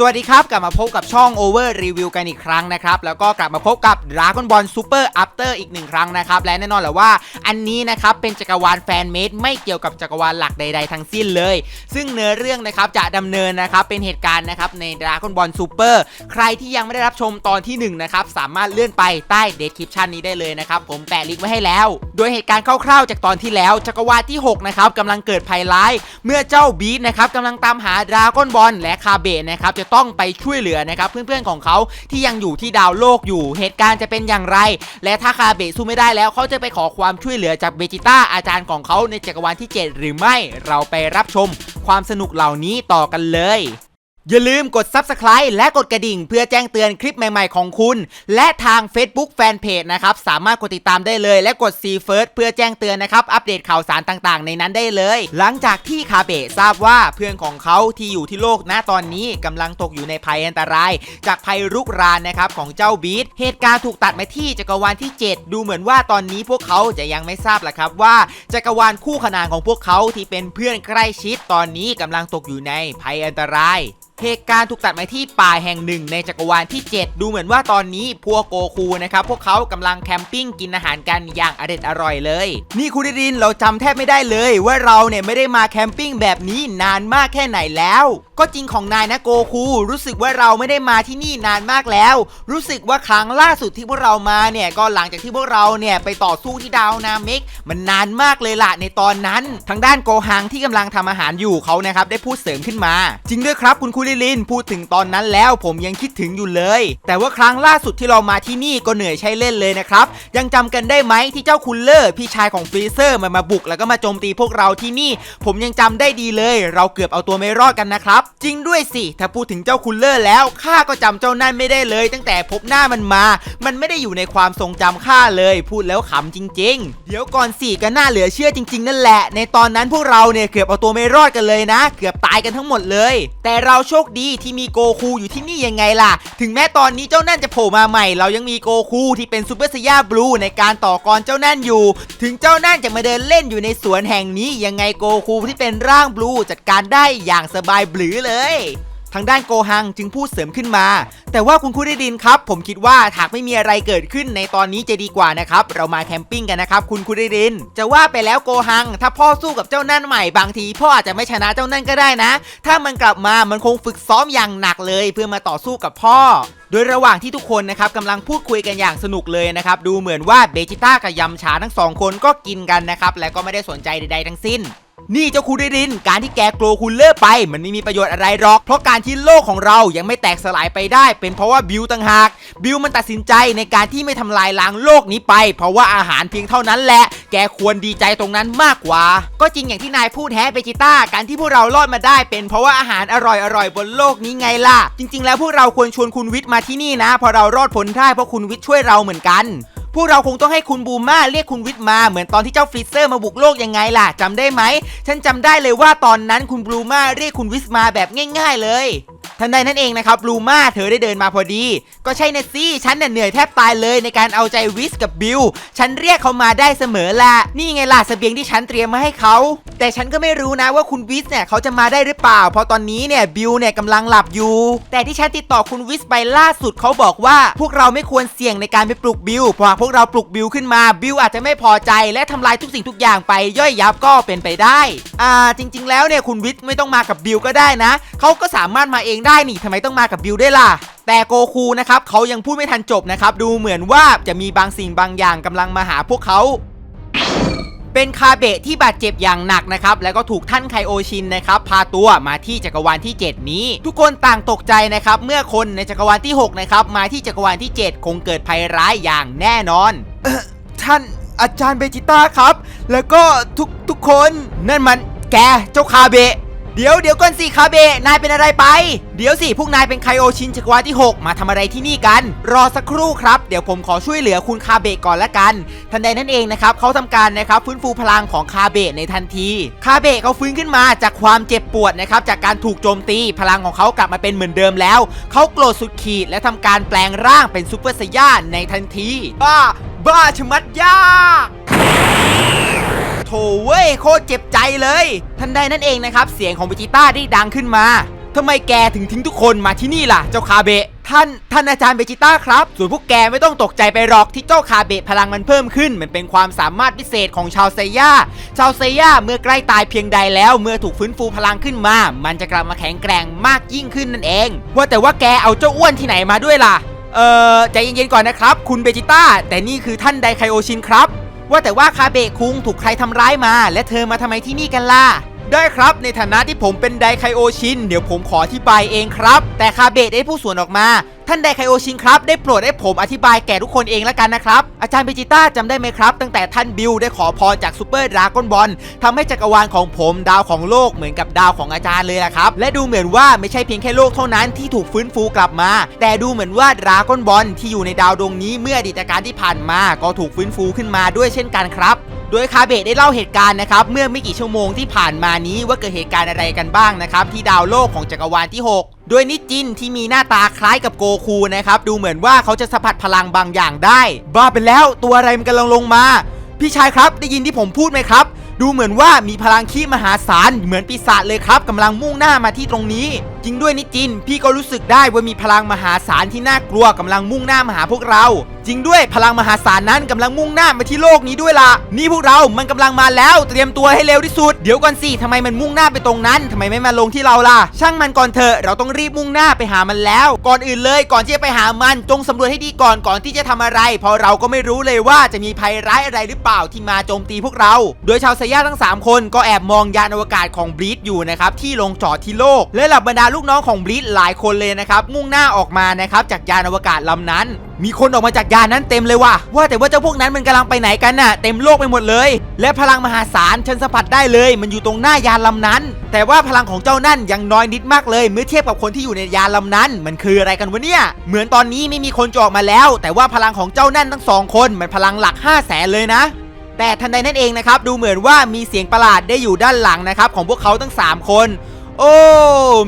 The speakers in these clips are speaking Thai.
สวัสดีครับ กลับมาพบกับช่อง Over Review กันอีกครั้งนะครับ แล้วก็กลับมาพบกับ Dragon Ball Super After อีกหนึ่งครั้งนะครับ และแน่นอนแหละว่าอันนี้นะครับ เป็นจักรวาลแฟนเมดไม่เกี่ยวกับจักรวาลหลักใด ๆ ทั้งสิ้นเลย ซึ่งเนื้อเรื่องนะครับ จะดำเนินนะครับ เป็นเหตุการณ์นะครับใน Dragon Ball Super ใครที่ยังไม่ได้รับชมตอนที่ 1 นะครับ สามารถเลื่อนไปใต้ description นี้ได้เลยนะครับผมแปะลิงก์ไว้ให้แล้ว โดยเหตุการณ์คร่าวๆ จากตอนที่แล้ว จักรวาลที่6นะครับกำลังเกิดภัยร้าย เมื่อเจ้าบีทนะครับกำลังตามหาดราก้อนบอลและคาเบะนะครับจะต้องไปช่วยเหลือนะครับเพื่อนๆของเขาที่ยังอยู่ที่ดาวโลกอยู่ เหตุการณ์จะเป็นอย่างไร และถ้าคาเบะสู้ไม่ได้แล้วเขาจะไปขอความช่วยเหลือจากเบจิต้าอาจารย์ของเขาในจักรวาลที่ 7 หรือไม่เราไปรับชมความสนุกเหล่านี้ต่อกันเลย อย่าลืมกด Subscribe และกดกระดิ่ง เพื่อแจ้งเตือนคลิปใหม่ๆของคุณ และทาง Facebook Fanpage นะครับ สามารถกดติดตามได้เลยและกด See First เพื่อแจ้งเตือนนะครับ อัปเดตข่าวสารต่างๆ ในนั้นได้เลย หลังจากที่คาเบะทราบว่าเพื่อนของเขาที่อยู่ที่โลกณตอนนี้กำลังตกอยู่ในภัยอันตราย จากภัยรุกรานนะครับของเจ้าบีทเหตุการณ์ถูกตัดมาที่จักรวาลที่ 7 ดูเหมือนว่าตอนนี้พวกเขาจะยังไม่ทราบละครับว่าจักรวาลคู่ขนานของพวกเขาที่เป็นเพื่อนใกล้ชิดตอนนี้กำลังตกอยู่ในภัยอันตราย เหตุการณ์ถูกตัดมาที่ป่าแห่งหนึ่งในจักรวาลที่ 7 ดูเหมือนว่าตอนนี้พวกโกคูนะครับ พวกเขากำลังแคมปิ้งกินอาหารกันอย่างอเด็ดอร่อยเลย นี่คุณดิดินเราจำแทบไม่ได้เลยว่าเราเนี่ยไม่ได้มาแคมปิ้งแบบนี้นานมากแค่ไหนแล้ว ก็จริงของนายนะโกคู รู้สึกว่าเราไม่ได้มาที่นี่นานมากแล้ว รู้สึกว่าครั้งล่าสุดที่พวกเรามาเนี่ยก็หลังจากที่พวกเราเนี่ยไปต่อสู้ที่ดาวนาเมกมันนานมากเลยล่ะในตอนนั้น ทางด้านโกฮังที่กำลังทำอาหารอยู่เขานะครับได้พูดเสริมขึ้นมา จริงด้วยครับคุณคุริลินพูดถึงตอนนั้นแล้วผมยังคิดถึงอยู่เลย แต่ว่าครั้งล่าสุดที่เรามาที่นี่ก็เหนื่อยใช้เล่นเลยนะครับ ยังจำกันได้ไหมที่เจ้าคุลเลอร์พี่ชายของฟรีเซอร์มันมาบุกแล้วก็มาโจมตีพวกเราที่นี่ ผมยังจำได้ดีเลย เราเกือบเอาตัวไม่รอดกันนะครับ จริงด้วยสิ ถ้าพูดถึงเจ้าคุลเลอร์แล้วข้าก็จำเจ้านั่นไม่ได้เลย ตั้งแต่พบหน้ามันมา มันไม่ได้อยู่ในความทรงจำข้าเลย พูดแล้วขำจริง ๆ เดี๋ยวก่อนสิก็น่าเหลือเชื่อจริง ๆ นั่นแหละ ในตอนนั้นพวกเราเนี่ยเกือบเอาตัวไม่รอดกันเลยนะ เกือบตายกันทั้งหมดเลย แต่เราโชคดีที่มีโกคูอยู่ที่นี่ยังไงล่ะ ถึงแม้ตอนนี้เจ้านั่นจะโผล่มาใหม่ เรายังมีโกคูที่เป็นซูเปอร์สยาบลูในการต่อกรเจ้านั่นอยู่ ถึงเจ้านั่นจะมาเดินเล่นอยู่ในสวนแห่งนี้ยังไงโกคูที่เป็นร่างบลูจัดการได้อย่างสบายบลือเลย ทางด้านโกฮังจึงพูดเสริมขึ้นมา แต่ว่าคุณคุริดินครับ ผมคิดว่าหากไม่มีอะไรเกิดขึ้นในตอนนี้จะดีกว่านะครับ เรามาแคมปิ้งกันนะครับ คุณคุริดิน จะว่าไปแล้วโกฮัง ถ้าพ่อสู้กับเจ้านั่นใหม่บางที พ่ออาจจะไม่ชนะเจ้านั่นก็ได้นะ ถ้ามันกลับมามันคงฝึกซ้อมอย่างหนักเลย เพื่อมาต่อสู้กับพ่อโดยระหว่างที่ทุกคนนะครับกำลังพูดคุยกันอย่างสนุกเลยนะครับ ดูเหมือนว่าเบจิต้ากับยำฉาทั้งสองคนก็กินกันนะครับ และก็ไม่ได้สนใจใดๆทั้งสิ้น นี่เจ้าคูริริน การที่แกกลัวคุณเลิกไป มันไม่มีประโยชน์อะไรหรอก เพราะการที่โลกของเรายังไม่แตกสลายไปได้ เป็นเพราะว่าบิวต่างหาก บิวมันตัดสินใจในการที่ไม่ทำลายล้างโลกนี้ไป เพราะว่าอาหารเพียงเท่านั้นแหละ แกควรดีใจตรงนั้นมากกว่า ก็จริงอย่างที่นายพูดแฮะเบจิต้า การที่พวกเรารอดมาได้ เป็นเพราะว่าอาหารอร่อยๆบนโลกนี้ไงล่ะ จริง ๆ แล้วพวกเราควรชวนคุณวิทย์มาที่นี่นะพราะเรารอดพ้นได้เพราะคุณวิทย์ช่วยเราเหมือนกัน วกเราคงต้องให้คุณบูมาเรียกคุณวิทย์มาเหมือนตอนที่เจ้าฟรีเซอร์มาบุกโลกยังไงล่ะจำได้ไหม ฉันจำได้เลยว่าตอนนั้นคุณบูมาเรียกคุณวิทย์มาแบบง่าย ๆเลย ทันใดนั้นเองนะครับบลูมาเธอได้เดินมาพอดี ก็ใช่นะสิฉันน่ะเหนื่อยแทบตายเลยในการเอาใจวิสกับบิลฉันเรียกเขามาได้เสมอละนี่ไงล่ะเสบียงที่ฉันเตรียมมาให้เขา แต่ฉันก็ไม่รู้นะว่าคุณวิสเนี่ยเขาจะมาได้หรือเปล่า เพราะตอนนี้เนี่ยบิลเนี่ยกำลังหลับอยู่ แต่ที่ฉันติดต่อคุณวิสไปล่าสุดเขาบอกว่า พวกเราไม่ควรเสี่ยงในการไปปลุกบิลเพราะพวกเราปลุกบิลขึ้นมาบิลอาจจะไม่พอใจและทำลายทุกสิ่งทุกอย่างไปย่อยยับก็เป็นไปได้ อ่าจริง ๆ แล้วเนี่ยคุณวิสไม่ต้องมากับบิลก็ได้นะเขาก็สามารถมาเองได้นี่ทำไมต้องมากับบิลด้วยล่ะ แต่โกคูนะครับเขายังพูดไม่ทันจบนะครับ ดูเหมือนว่าจะมีบางสิ่งบางอย่างกำลังมาหาพวกเขาเป็นคาเบะที่บาดเจ็บอย่างหนักนะครับ แล้วก็ถูกท่านไคโอชินนะครับ พาตัวมาที่จักรวาลที่ 7 นี้ ทุกคนต่างตกใจนะครับ เมื่อคนในจักรวาลที่ 6 นะครับ มาที่จักรวาลที่ 7 คงเกิดภัยร้ายอย่างแน่นอนออท่านอาจารย์เบจิต้าครับ แล้วก็ทุกทุกคนนั่นมันแกเจ้าคาเบะ เดี๋ยวเดี๋ยวก่อนสิคาเบะนายเป็นอะไรไป เดี๋ยวสิพวกนายเป็นไคโอชินจักรวาลที่ 6 มาทำอะไรที่นี่กัน รอสักครู่ครับ เดี๋ยวผมขอช่วยเหลือคุณคาเบะก่อนละกัน ทันใดนั่นเองนะครับเขาทำการนะครับฟื้นฟูพลังของคาเบะในทันที คาเบะเขาฟื้นขึ้นมาจากความเจ็บปวดนะครับจากการถูกโจมตีพลังของเขากลับมาเป็นเหมือนเดิมแล้ว เขาโกรธสุดขีดและทำการแปลงร่างเป็นซูเปอร์ไซย่าในทันที บ้า บ้าชะมัดยาก โถเว้ยโคตรเจ็บใจเลย ทันใดนั่นเองนะครับ เสียงของเบจิต้าได้ดังขึ้นมาทำไมแกถึงทิ้งทุกคนมาที่นี่ล่ะ เจ้าคาเบะท่านท่านอาจารย์เบจิต้าครับ ส่วนพวกแกไม่ต้องตกใจไปหรอกที่เจ้าคาเบะพลังมันเพิ่มขึ้น มันเป็นความสามารถพิเศษของชาวไซย่าชาวไซย่าเมื่อใกล้ตายเพียงใดแล้ว เมื่อถูกฟื้นฟูพลังขึ้นมา มันจะกลับมาแข็งแกร่งมากยิ่งขึ้นนั่นเอง ว่าแต่ว่าแกเอาเจ้าอ้วนที่ไหนมาด้วยล่ะ เออใจเย็นๆก่อนนะครับ คุณเบจิต้าแต่นี่คือท่านไดไคโอชินครับ ว่าแต่ว่าคาเบะคุงถูกใครทำร้ายมา และเธอมาทำไมที่นี่กันล่ะ ได้ครับ ในฐานะที่ผมเป็นไดไคโอชิน เดี๋ยวผมขออธิบายเองครับ แต่คาเบะได้ผู้สวนออกมา ท่านไดไคโอชินครับ ได้โปรดให้ผมอธิบายแก่ทุกคนเองแล้วกันนะครับ อาจารย์เบจิต้าจำได้ไหมครับ ตั้งแต่ท่านบิลได้ขอพรจากซูเปอร์ดราก้อนบอลทำให้จักรวาลของผมดาวของโลกเหมือนกับดาวของอาจารย์เลยละครับ และดูเหมือนว่าไม่ใช่เพียงแค่โลกเท่านั้นที่ถูกฟื้นฟูกลับมา แต่ดูเหมือนว่าดราก้อนบอลที่อยู่ในดาวดวงนี้เมื่ออดีตการที่ผ่านมาก็ถูกฟื้นฟูขึ้นมาด้วยเช่นกันครับ โดยคาเบะได้เล่าเหตุการณ์นะครับเมื่อไม่กี่ชั่วโมงที่ผ่านมานี้ว่าเกิดเหตุการณ์อะไรกันบ้างนะครับที่ดาวโลกของจักรวาลที่ 6โดยนิจินที่มีหน้าตาคล้ายกับโกคูนะครับดูเหมือนว่าเขาจะสัมผัสพลังบางอย่างได้ บ้าไปแล้วตัวอะไรมันกำลังลงมา พี่ชายครับได้ยินที่ผมพูดไหมครับ ดูเหมือนว่ามีพลังขี้มหาศาลเหมือนปีศาจเลยครับกำลังมุ่งหน้ามาที่ตรงนี้ จริงด้วยนิจิน พี่ก็รู้สึกได้ว่ามีพลังมหาศาลที่น่ากลัวกำลังมุ่งหน้ามาหาพวกเรา จริงด้วยพลังมหาศาลนั้นกำลังมุ่งหน้ามาที่โลกนี้ด้วยล่ะนี่พวกเรา มันกำลังมาแล้วเตรียมตัวให้เร็วที่สุด เดี๋ยวก่อนสิทำไมมันมุ่งหน้าไปตรงนั้นทำไมไม่มาลงที่เราล่ะ ช่างมันก่อนเถอะเราต้องรีบมุ่งหน้าไปหามันแล้ว ก่อนอื่นเลยก่อนที่จะไปหามันจงสำรวจให้ดีก่อนก่อนที่จะทำอะไร เพราะเราก็ไม่รู้เลยว่าจะมีภัยร้ายอะไรหรือเปล่าที่มาโจมตีพวกเรา โดยชาวไซย่าทั้ง 3 คนก็แอบมองยานอวกาศของบลีดอยู่นะครับที่ลงจอดที่โลกและเหล่าบรรดาลูกน้องของบลีดหลายคนเลยนะครับมุ่งหน้าออกมานะครับจากยานอวกาศลำนั้น มีคนออกมาจากยานนั้นเต็มเลยว่ะ ว่าแต่ว่าเจ้าพวกนั้นมันกำลังไปไหนกันน่ะ เต็มโลกไปหมดเลย และพลังมหาศาลฉันสัมผัสได้เลย มันอยู่ตรงหน้ายานลำนั้น แต่ว่าพลังของเจ้านั่นยังน้อยนิดมากเลย เมื่อเทียบกับคนที่อยู่ในยานลำนั้น มันคืออะไรกันวะเนี่ย เหมือนตอนนี้ไม่มีคนจะออกมาแล้ว แต่ว่าพลังของเจ้านั่นทั้งสองคนมันพลังหลัก5 0 0แสนเลยนะแต่ทันใดนั่นเองนะครับดูเหมือนว่ามีเสียงประหลาดได้อยู่ด้านหลังนะครับของพวกเขาทั้ง 3 คน โอ้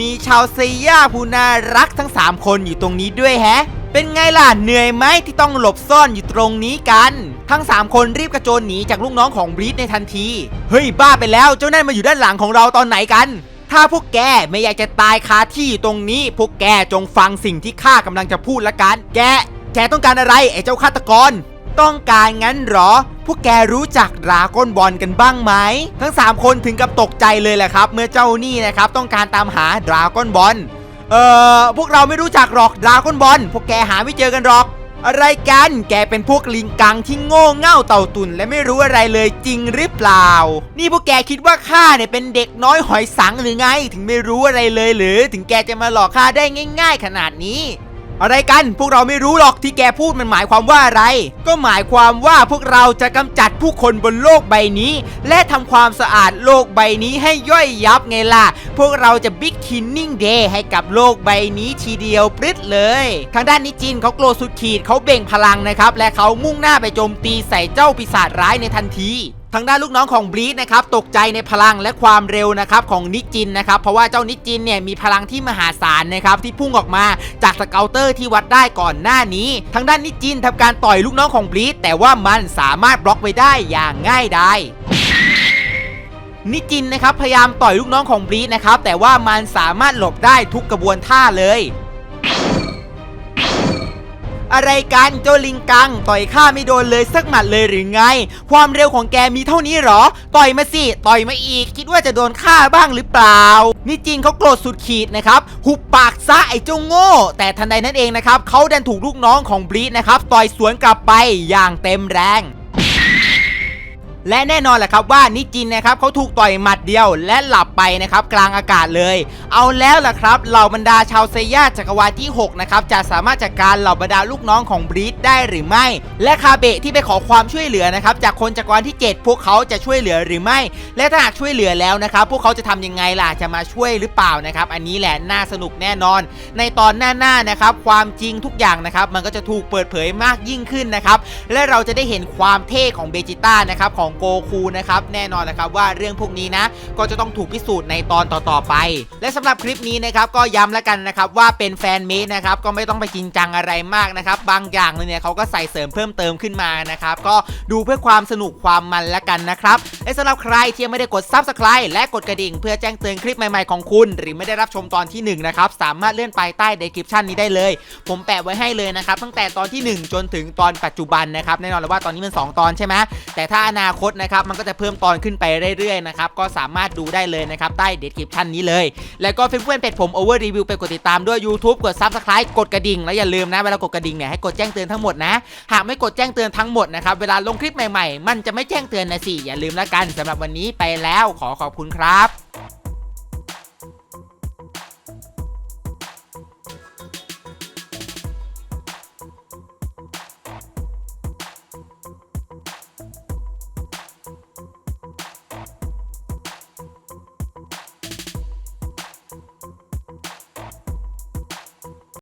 มีชาวเซียผู้น่ารักทั้ง 3 คนอยู่ตรงนี้ด้วยแฮะ เป็นไงล่ะเหนื่อยไหมที่ต้องหลบซ่อนอยู่ตรงนี้กัน ทั้ง 3 คนรีบกระโจนหนีจากลูกน้องของบรีดในทันที เฮ้ยบ้าไปแล้วเจ้านั่นมาอยู่ด้านหลังของเราตอนไหนกัน ถ้าพวกแกไม่อยากจะตายคาที่ตรงนี้ พวกแกจงฟังสิ่งที่ข้ากำลังจะพูดละกัน แก แกต้องการอะไรไอ้เจ้าฆาตกรต้องการงั้นหรอ พวกแกรู้จักดราก้อนบอลกันบ้างไหม ทั้ง 3 คนถึงกับตกใจเลยแหละครับ เมื่อเจ้านี่นะครับต้องการตามหาดราก้อนบอล เอ่อพวกเราไม่รู้จักหรอกดราก้อนบอลพวกแกหาไม่เจอกันหรอก อะไรกัน แกเป็นพวกลิงกังที่โง่เง่าเต่าตุนและไม่รู้อะไรเลยจริงหรือเปล่า นี่พวกแกคิดว่าข้าเนี่ยเป็นเด็กน้อยหอยสังหรือไง ถึงไม่รู้อะไรเลยหรือ ถึงแกจะมาหลอกข้าได้ง่าย ๆ ขนาดนี้ อะไรกันพวกเราไม่รู้หรอกที่แกพูดมันหมายความว่าอะไร ก็หมายความว่าพวกเราจะกำจัดผู้คนบนโลกใบนี้ และทำความสะอาดโลกใบนี้ให้ย่อยยับไงล่ะ พวกเราจะบิ๊กคินนิ่งเดย์ให้กับโลกใบนี้ทีเดียวปริดเลย ทางด้านนิจินเขาโกรธสุดขีดเขาเบ่งพลังนะครับ และเขามุ่งหน้าไปโจมตีใส่เจ้าปีศาจร้ายในทันที ทางด้านลูกน้องของบลีดนะครับตกใจในพลังและความเร็วนะครับของนิจินนะครับเพราะว่าเจ้านิจินเนี่ยมีพลังที่มหาศาลนะครับที่พุ่งออกมาจากสเกลเตอร์ที่วัดได้ก่อนหน้านี้ ทางด้านนิจินทำการต่อยลูกน้องของบลีดแต่ว่ามันสามารถบล็อกไว้ได้อย่างง่ายดายนิจินนะครับพยายามต่อยลูกน้องของบลีดนะครับแต่ว่ามันสามารถหลบได้ทุกกระบวนท่าเลย อะไรกันเจ้าลิงกัง ต่อยข้าไม่โดนเลยสักหมัดเลยหรือไง ความเร็วของแกมีเท่านี้หรอ ต่อยมาสิ ต่อยมาอีก คิดว่าจะโดนข้าบ้างหรือเปล่า นี่จริงเขาโกรธสุดขีดนะครับ หุบปากซะไอ้เจ้าโง่ แต่ทันใดนั้นเองนะครับเขาดันถูกลูกน้องของบลีดนะครับ ต่อยสวนกลับไปอย่างเต็มแรง และแน่นอนแหละครับว่านิจินนะครับเขาถูกต่อยหมัดเดียวและหลับไปนะครับกลางอากาศเลย เอาแล้วล่ะครับเหล่าบรรดาชาวเซย่าจักรวาลที่6นะครับจะสามารถจัดการเหล่าบรรดาลูกน้องของบรีดได้หรือไม่ และคาเบะที่ไปขอความช่วยเหลือนะครับจากคนจักรวาลที่ 7 พวกเขาจะช่วยเหลือหรือไม่ และถ้าหากช่วยเหลือแล้วนะครับพวกเขาจะทำยังไงล่ะจะมาช่วยหรือเปล่านะครับอันนี้แหละน่าสนุกแน่นอน ในตอนหน้าๆนะครับความจริงทุกอย่างนะครับมันก็จะถูกเปิดเผยมากยิ่งขึ้นนะครับและเราจะได้เห็นความเท่ของเบจิต้านะครับของโกคูนะครับแน่นอนนะครับว่าเรื่องพวกนี้นะก็จะต้องถูกพิสูจน์ในตอนต่อๆไป และสำหรับคลิปนี้นะครับก็ย้ำแล้วกันนะครับว่าเป็นแฟนเมดนะครับก็ไม่ต้องไปจริงจังอะไรมากนะครับบางอย่างเลยเนี่ยเขาก็ใส่เสริมเพิ่มเติมขึ้นมานะครับก็ดูเพื่อความสนุกความมันแล้วกันนะครับและสำหรับใครที่ยังไม่ได้กด Subscribe และกดกระดิ่ง เพื่อแจ้งเตือนคลิปใหม่ๆของคุณ หรือไม่ได้รับชมตอนที่หนึ่งนะครับ สามารถเลื่อนไปใต้ description นี้ได้เลย ผมแปะไว้ให้เลยนะครับ ตั้งแต่ตอนที่ 1 จนถึงตอนปัจจุบันนะครับ แน่นอนเลยว่าตอนนี้มัน 2 ตอนใช่ไหมแต่ถ้าอนาคตนะครับมันก็จะเพิ่มตอนขึ้นไปเรื่อยๆนะครับก็สามารถดูได้เลยนะครับใต้เดสคริปชันนี้เลย แล้วก็เพื่อนๆเป็ดผมโอเวอร์รีวิวไปกดติดตามด้วย YouTube กด subscribe กดกระดิ่งแล้วอย่าลืมนะเวลากดกระดิ่งเนี่ยให้กดแจ้งเตือนทั้งหมดนะหากไม่กดแจ้งเตือนทั้งหมดนะครับเวลาลงคลิปใหม่ๆ มันจะไม่แจ้งเตือนนะสิอย่าลืมแล้วกันสำหรับวันนี้ไปแล้วขอขอบคุณครับ